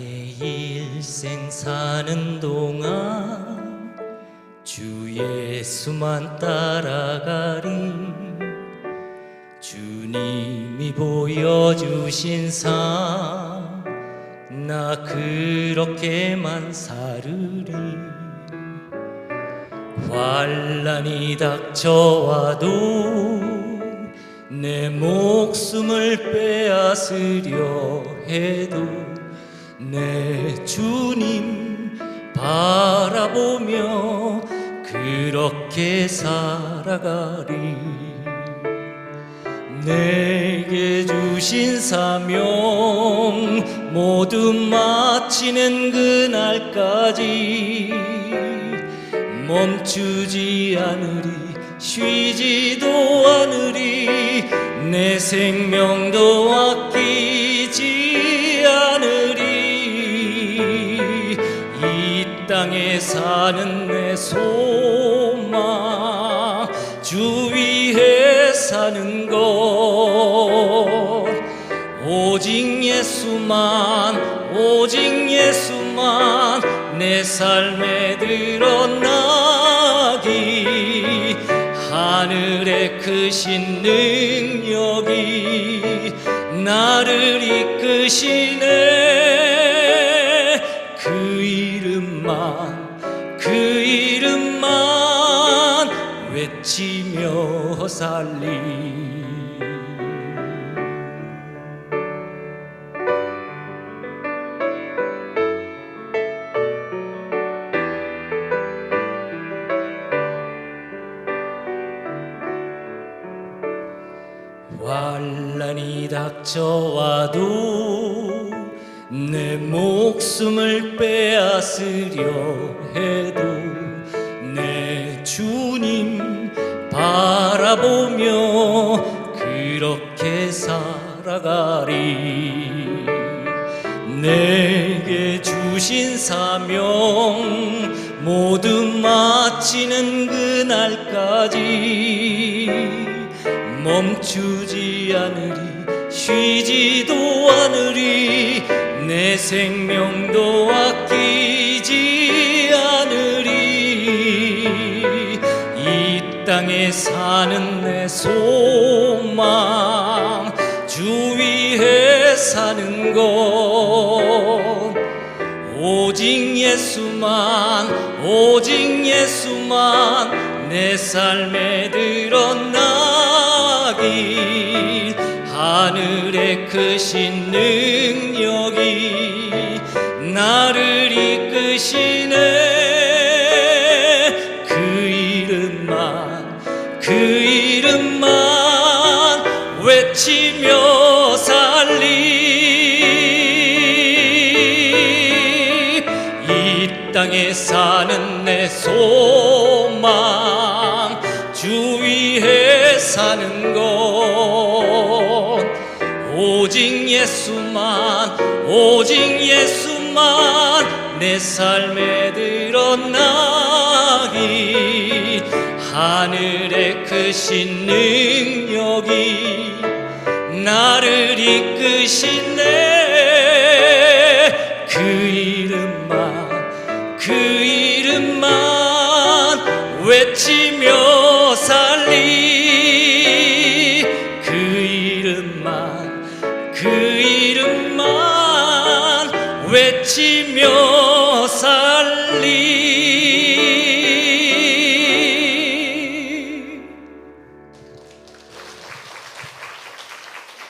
일생 사는 동안 주 예수만 따라가리. 주님이 보여주신 삶 나 그렇게만 살으리. 환란이 닥쳐와도 내 목숨을 빼앗으려 해도 내 주님 바라보며 그렇게 살아가리. 내게 주신 사명 모두 마치는 그날까지 멈추지 않으리 쉬지도 않으리. 내 생명도 아끼지 사는 내 소망 주 위에 사는 것. 오직 예수만 오직 예수만 내 삶에 드러나기 하늘의 크신 능력이 나를 이끄시네 살리 환란이 닥쳐와도 내 목숨을 빼앗으려 해도 바라보며 그렇게 살아가리. 내게 주신 사명 모두 마치는 그날까지 멈추지 않으리 쉬지도 않으리. 내 생명도 아끼지 땅에 사는 내 소망 주 위에 사는 것. 오직 예수만 오직 예수만 내 삶에 드러나기. 하늘의 크신 능력이 나를 이끄시네 땅에 사는 내 소망 주 위에 사는 것. 오직 예수만 오직 예수만 내 삶에 드러나기. 하늘의 크신 능력이 나를 이끄시네 그 이름만 외치며 살리. 그 이름만 그 이름만 외치며